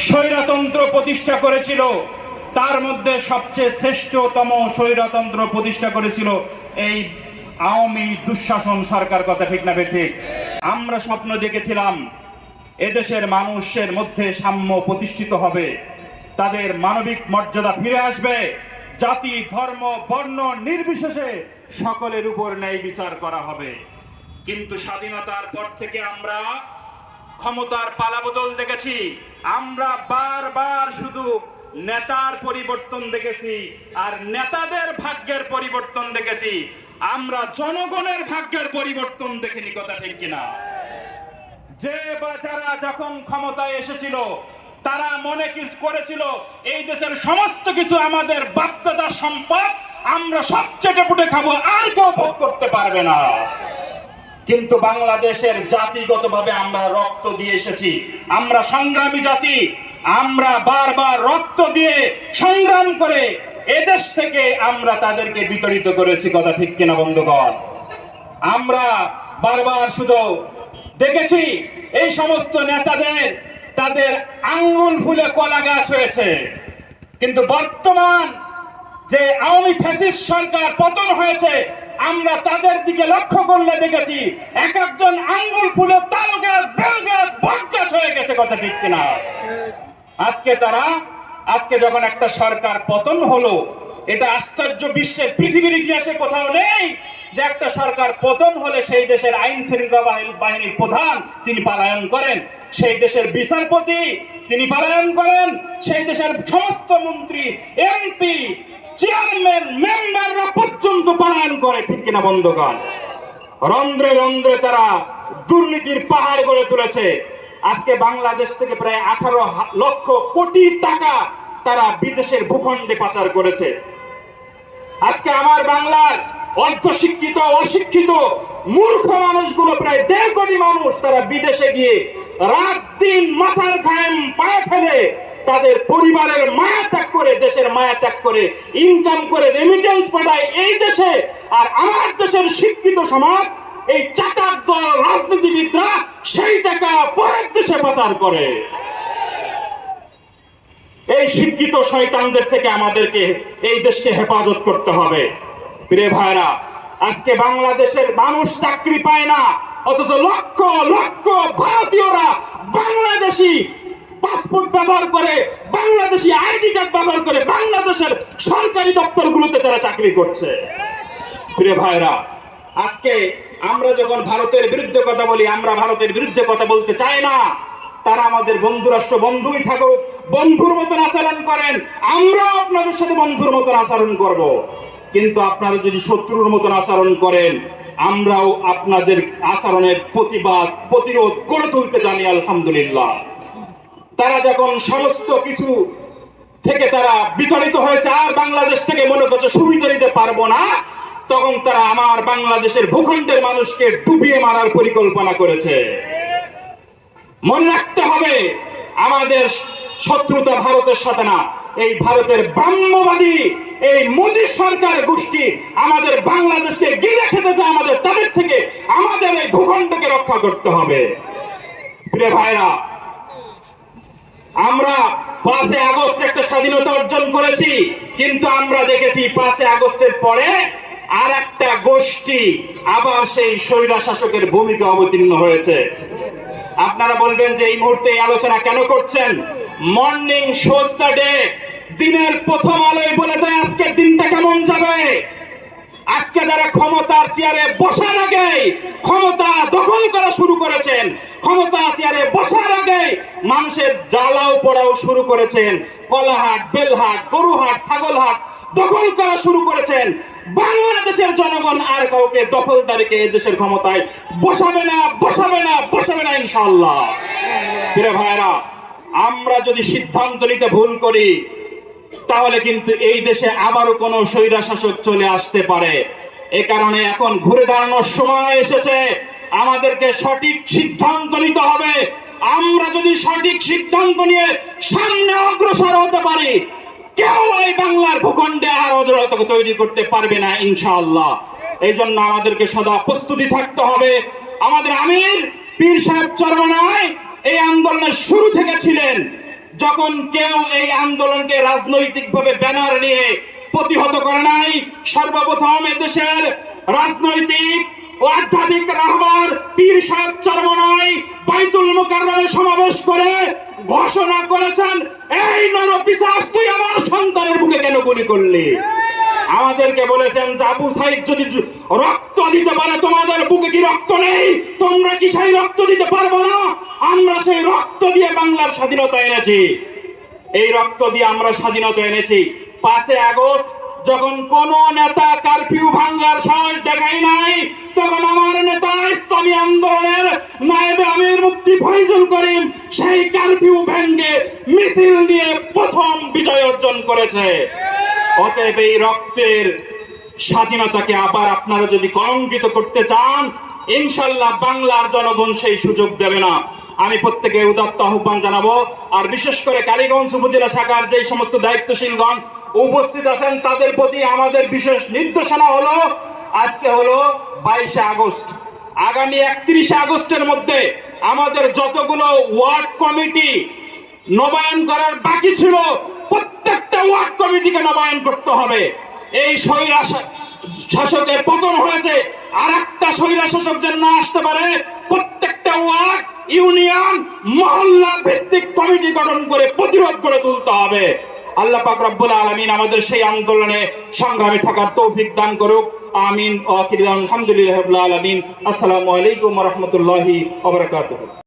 স্বৈরতন্ত্র প্রতিষ্ঠা করেছিল। তার মধ্যে সবচেয়ে শ্রেষ্ঠতম স্বৈরতন্ত্র প্রতিষ্ঠা করেছিল এই আওয়ামী দুঃশাসন সরকার, কথা ঠিক না ঠিক? আমরা স্বপ্ন দেখেছিলাম, এদেশের মানুষের মধ্যে সাম্য প্রতিষ্ঠিত হবে। তাদের মানবিক মর্যাদা ফিরে আসবে। জাতি, ধর্ম, বর্ণ নির্বিশেষে সকলের উপর ন্যায় বিচার করা হবে। কিন্তু স্বাধীনতার পর থেকে আমরা ক্ষমতার পালাবদল দেখেছি। আমরা বারবার শুধু নেতার পরিবর্তন দেখেছি আর নেতাদের ভাগ্যের পরিবর্তন দেখেছি। আমরা জনগণের ভাগ্যের পরিবর্তন দেখিনি, কথা ঠিক কিনা? যে বা যারা যখন ক্ষমতায় এসেছিল, তারা মনে কিছু করেছিল, এই দেশের সমস্ত কিছু আমাদের বাপদাদার সম্পদ, আমরা সব চেটে পুটে খাব, আর কেউ ভোগ করতে পারবে না। কিন্তু বাংলাদেশের জাতিগতভাবে আমরা রক্ত দিয়ে এসেছি। আমরা সংগ্রামী জাতি, আমরা বারবার রক্ত দিয়ে সংগ্রাম করে এদেশ থেকে আমরা তাদেরকে বিতরিত করেছি, কথা ঠিক কিনা বন্ধুগণ? আমরা বারবার শুধু দেখেছি, এই সমস্ত নেতাদের, তাদের আঙ্গুল ফুলে কলা গাছ হয়েছে। কিন্তু বর্তমান যে আওয়ামী ফ্যাসিস্ট সরকার পতন হয়েছে আমরা তাদের দিকে লক্ষ্য করলে দেখেছি এক একজন আঙ্গুল ফুলে তাল গাছ বেল গাছ গাছ হয়ে গেছে, কথা ঠিক কিনা? আজকে তারা, আজকে যখন একটা সরকার পতন হলো, এটা আশ্চর্য বিশ্বের পৃথিবীর ইতিহাসে কোথাও নেই যে একটা সরকার পতন হলে সেই দেশের আইন শৃঙ্খলা বাহিনী- বাহিনীর প্রধান তিনি পালায়ন করেন। সেই দেশের বিচারপতি তিনি পালায়ন করেন। সেই দেশের সমস্ত মন্ত্রী, এমপি চেয়ারম্যান, মেম্বাররা পর্যন্ত পালায়ন করে, ঠিক কিনা বন্ধগণ? রন্ধ্রে রন্ধ্রে তারা দুর্নীতির পাহাড় গড়ে তুলেছে। আজকে বাংলাদেশ থেকে প্রায় আঠারো লক্ষ কোটি টাকা তারা বিদেশের ভূখণ্ডে পাচার করেছে। আজকে আমার বাংলার অর্ধশিক্ষিত, অশিক্ষিত, মূর্খ মানুষগুলো প্রায় দেড় কোটি মানুষ তারা বিদেশে গিয়ে রাত দিন মাথার ঘাম পায়ে ফেলে তাদের পরিবারের মায়া ত্যাগ করে, দেশের মায়া ত্যাগ করে ইনকাম করে রেমিটেন্স পাঠায় এই দেশে। আর আমার দেশের শিক্ষিত সমাজ, এই চাটার দল রাজনীতিবিদরা সেই টাকা পরের দেশে পাচার করে। এই শিক্ষিত শয়তানদের থেকে আমাদেরকে, এই দেশকে হেফাজত করতে হবে। প্রিয় ভাইরা আজকে বাংলাদেশের মানুষ চাকরি পায় না, অথচ লক্ষ লক্ষ ভারতীয়রা বাংলাদেশি পাসপোর্ট ব্যবহার করে, বাংলাদেশি আইডি কার্ড ব্যবহার করে বাংলাদেশের সরকারি দপ্তরগুলোতে যারা চাকরি করছে। প্রিয় ভাইরা আজকে আমরা যখন ভারতের বিরুদ্ধে কথা বলি, আমরা ভারতের বিরুদ্ধে কথা বলতে চাই না। তারা আমাদের বন্ধু রাষ্ট্র বন্ধুই থাকুক, বন্ধুর মতন আচরণ করেন, আমরাও আপনাদের সাথে বন্ধুর মতন আচরণ করব। কিন্তু আপনারা যদি শত্রুর মতন আচরণ করেন, আমরাও আপনাদের আচরণের প্রতিবাদ, প্রতিরোধ করে তুলতে জানি, আলহামদুলিল্লাহ। তারা যখন সমস্ত কিছু থেকে তারা বিতাড়িত হয়েছে, আর বাংলাদেশ থেকে মনে করছে সুবিধা নিতে পারব না, তখন তারা আমার বাংলাদেশের ভূখণ্ডের মানুষকে ডুবিয়ে মারার পরিকল্পনা করেছে। মনে রাখতে হবে, আমাদের শত্রুতা ভারতের সাথে না, এই ভারতের ব্রাহ্মবাদী, এই মোদী সরকার গোষ্ঠী আমাদের বাংলাদেশকে গিলে খেতেছে আমাদের, তাদের থেকে আমাদের এই ভূখণ্ডকে রক্ষা করতে হবে। প্রিয় ভাইরা আমরা পাঁচে আগস্ট একটা স্বাধীনতা অর্জন করেছি, কিন্তু আমরা দেখেছি পাঁচে আগস্টের পরে আর একটা গোষ্ঠী আবার সেই স্বৈরা শাসকের ভূমিকা অবতীর্ণ হয়েছে। আপনারা বলবেন যে এই মুহূর্তে এই আলোচনা কেন করছেন? মর্নিং শোজ ডে দিনের প্রথম আলোয় বলে দেয় আজকের দিনটা কেমন যাবে? আজকে যারা ক্ষমতার চেয়ারে বসার আগে ক্ষমতা দখল করা শুরু করেছেন, ক্ষমতা চেয়ারে বসার আগে মানুষের জ্বালাও পড়াও শুরু করেছেন। কলাহাট, বেলহাট, গরুহাট, ছাগলহাট দখল করা শুরু করেছেন। বাংলাদেশের জনগণ আর কাউকে দখলদারিকে দেশের ক্ষমতায় বসাবে না বসাবে না বসাবে না ইনশাল্লাহ ফিরে ভাইরা আমরা যদি সিদ্ধান্ত নিতে ভুল করি, তাহলে কিন্তু এই দেশে আবারও কোনো স্বৈরা শাসক চলে আসতে পারে। এ কারণে এখন ঘুরে দাঁড়ানোর সময় এসেছে। আমাদেরকে সঠিক সিদ্ধান্ত নিতে হবে। আমরা যদি সঠিক সিদ্ধান্ত নিয়ে সামনে অগ্রসর হতে পারি, কেউ এই বাংলার ভূখণ্ডে আর অজরতকে তৈরি করতে পারবে না, ইনশাআল্লাহ। এই জন্য আমাদেরকে সদা প্রস্তুতি থাকতে হবে। আমাদের আমির, পীর সাহেব চরমনায় এই আন্দোলনের শুরু থেকে ছিলেন। যখন কেউ এই আন্দোলনকে রাজনৈতিকভাবে ব্যানার নিয়ে প্রতিহত করে নাই, সর্বপ্রথম এদেশের রাজনৈতিক আধ্যাত্মিক রাহবার পীর সাহেব চরমনাই বাইতুল মুকাররমে সমাবেশ করে ঘোষণা করেছেন, এই নর পিসাস তুই আমার সন্তানের বুকে কেন গুলি করলি? আমাদেরকে বলেছেন যে আবু সাইদ, যদি রক্ত দিতে পারে, তোমাদের বুকে কি রক্ত নেই? তোমরা কি সেই রক্ত দিতে পারব না? আমরা সেই রক্ত দিয়ে বাংলার স্বাধীনতা এনেছি। এই রক্ত দিয়ে আমরা স্বাধীনতা এনেছি। পাঁচে আগস্ট যখন কোন নেতা কারফিউ ভাঙ্গার সাহস দেখাই নাই, তখন আমার নেতা ইসলামী আন্দোলনের নায়েবে আমির মুফতি ফয়জুল করিম সেই কারফিউ ভেঙ্গে মিছিল নিয়ে প্রথম বিজয় অর্জন করেছে। অতএব এই রক্তের স্বাধীনতাকে আবার আপনারা যদি কলঙ্কিত করতে চান, ইনশাল্লাহ বাংলার জনগণ সেই সুযোগ দেবে না। আমি প্রত্যেকে উদাত্ত আহ্বান জানাব, আর বিশেষ করে কালীগঞ্জ উপজেলা শাখার যেই সমস্ত দায়িত্বশীলগণ উপস্থিত আছেন তাদের প্রতি আমাদের বিশেষ নির্দেশনা হলো, আজকে হলো বাইশে আগস্ট। আগামী একত্রিশে আগস্টের মধ্যে আমাদের যতগুলো ওয়ার্ড কমিটি নবায়ন করার বাকি ছিল, প্রত্যেকটা ওয়ার্ড কমিটিকে নবায়ন করতে হবে। এই স্বৈরা শাসকের পতন হয়েছে আর একটা স্বৈরা শাসক যেন না আসতে পারে, প্রত্যেকটা ওয়ার্ড, ইউনিয়ন, মহল্লা ভিত্তিক কমিটি গঠন করে প্রতিরোধ করে তুলতে হবে। আল্লাহ পাক রব্বুল আলামিন আমাদের সেই আন্দোলনে সংগ্রামে থাকার তৌফিক দান করুক। আমিন আলহামদুলিল্লাহ আলামিন। আসসালামু আলাইকুম রাহমাতুল্লাহি